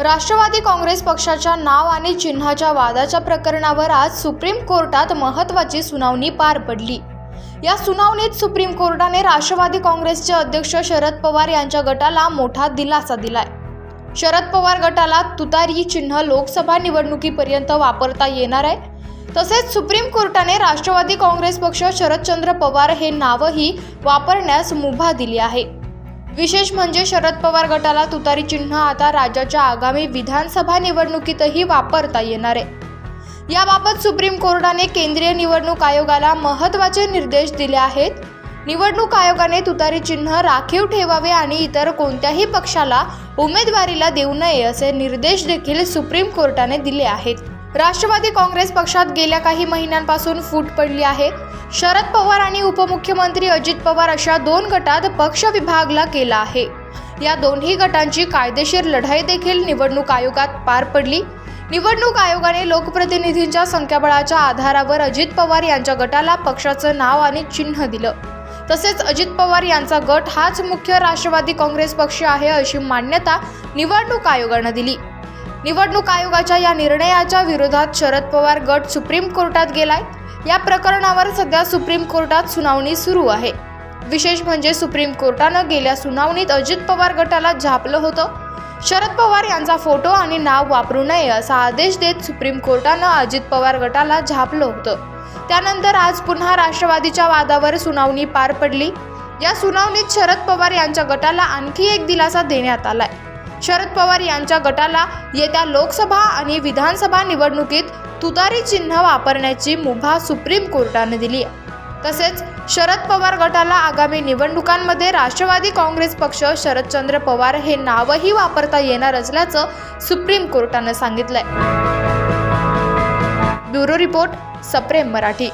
राष्ट्रवादी काँग्रेस पक्षाच्या नाव आणि चिन्हाच्या वादाच्या प्रकरणावर आज सुप्रीम कोर्टात महत्त्वाची सुनावणी पार पडली. या सुनावणीत सुप्रीम कोर्टाने राष्ट्रवादी काँग्रेसचे अध्यक्ष शरद पवार यांच्या गटाला मोठा दिलासा दिलाय. शरद पवार गटाला तुतारी चिन्ह लोकसभा निवडणुकीपर्यंत वापरता येणार आहे. तसेच सुप्रीम कोर्टाने राष्ट्रवादी काँग्रेस पक्ष शरदचंद्र पवार हे नावही वापरण्यास मुभा दिली आहे. विशेष म्हणजे शरद पवार गटाला तुतारी चिन्ह आता राज्याच्या आगामी विधानसभा निवडणुकीतही वापरता येणार आहे. याबाबत सुप्रीम कोर्टाने केंद्रीय निवडणूक आयोगाला महत्त्वाचे निर्देश दिले आहेत. निवडणूक आयोगाने तुतारी चिन्ह राखीव ठेवावे आणि इतर कोणत्याही पक्षाला उमेदवारीला देऊ नये असे निर्देश देखील सुप्रीम कोर्टाने दिले आहेत. राष्ट्रवादी काँग्रेस पक्षात गेल्या काही महिन्यांपासून फूट पडली आहे. शरद पवार आणि उपमुख्यमंत्री अजित पवार अशा दोन गटात पक्ष विभागला केला आहे. या दोन्ही गटांची कायदेशीर लढाई देखील निवडणूक आयोगात पार पडली. निवडणूक आयोगाने लोकप्रतिनिधींच्या संख्याबळाच्या आधारावर अजित पवार यांच्या गटाला पक्षाचं नाव आणि चिन्ह दिलं. तसेच अजित पवार यांचा गट हाच मुख्य राष्ट्रवादी काँग्रेस पक्ष आहे अशी मान्यता निवडणूक आयोगानं दिली. निवडणूक आयोगाच्या या निर्णयाच्या विरोधात शरद पवार गट सुप्रीम कोर्टात गेलाय. या प्रकरणावर सध्या सुप्रीम कोर्टात सुनावणी सुरू आहे. विशेष म्हणजे सुप्रीम कोर्टानं गेल्या सुनावणीत अजित पवार गटाला झापलं होतं. शरद पवार यांचा फोटो आणि नाव वापरू नये असा आदेश देत सुप्रीम कोर्टानं अजित पवार गटाला झापलं होतं. त्यानंतर आज पुन्हा राष्ट्रवादीच्या वादावर सुनावणी पार पडली. या सुनावणीत शरद पवार यांच्या गटाला आणखी एक दिलासा देण्यात आलाय. शरद पवार यांच्या गटाला येत्या लोकसभा आणि विधानसभा निवडणुकीत तुतारी चिन्ह वापरण्याची मुभा सुप्रीम कोर्टाने दिली आहे. तसेच शरद पवार गटाला आगामी निवडणुकांमध्ये राष्ट्रवादी काँग्रेस पक्ष शरदचंद्र पवार हे नावही वापरता येणार असल्याचं सुप्रीम कोर्टानं सांगितलंय. ब्युरो रिपोर्ट सप्रेम मराठी.